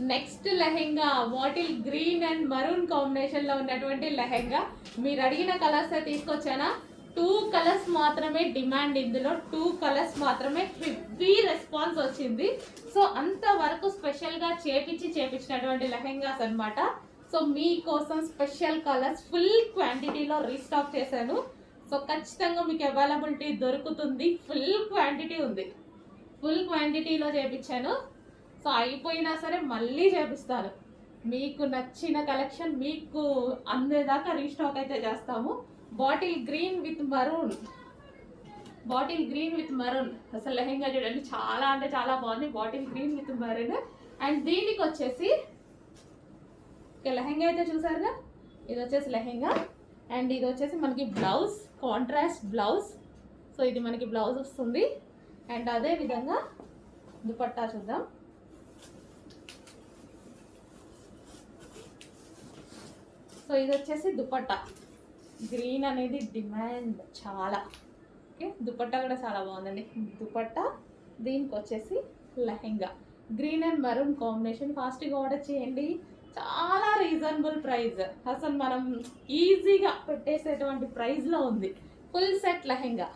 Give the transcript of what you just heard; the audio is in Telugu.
Next lehenga bottle green and maroon కాంబినేషన్లో ఉన్నటువంటి లెహెంగా? మీరు అడిగిన కలర్స్ తీసుకొచ్చానా? టూ కలర్స్ మాత్రమే డిమాండ్ ఇందులో టూ కలర్స్ మాత్రమే హెవీ రెస్పాన్స్ వచ్చింది. సో అంతవరకు స్పెషల్గా చేపించి చేపించినటువంటి లెహెంగాస్ అన్నమాట. సో మీకోసం స్పెషల్ కలర్స్ ఫుల్ క్వాంటిటీలో రీస్టాక్ చేశాను. సో ఖచ్చితంగా మీకు అవైలబిలిటీ దొరుకుతుంది. ఫుల్ క్వాంటిటీ ఉంది. ఫుల్ క్వాంటిటీలో చేపించాను. సో అయిపోయినా సరే మళ్ళీ చేపిస్తారు. మీకు నచ్చిన కలెక్షన్ మీకు అందేదాకా రీస్టాక్ అయితే చేస్తాము. Bottle green with maroon. Bottle green with maroon. అసలు లెహెంగా చూడండి చాలా అంటే చాలా బాగుంది. Bottle green with maroon. And దీనికి వచ్చేసి లెహెంగా అయితే చూసారుగా? ఇది వచ్చేసి లెహెంగా. అండ్ ఇది వచ్చేసి మనకి బ్లౌజ్ కాంట్రాస్ట్ బ్లౌజ్. సో ఇది మనకి బ్లౌజ్ వస్తుంది. అండ్ అదే విధంగా దుపట్టా చూద్దాం. సో ఇది వచ్చేసి దుపట్టా. గ్రీన్ అనేది డిమాండ్ చాలా. ఓకే దుపట్టా కూడా చాలా బాగుందండి. దుపట్టా దీనికి వచ్చేసి lehenga. Green and maroon combination ఫాస్ట్గా ఆర్డర్ చేయండి. చాలా రీజనబుల్ ప్రైస్ అసలు మనం ఈజీగా పెట్టేసేటువంటి ప్రైస్లో ఉంది. Full set lehenga.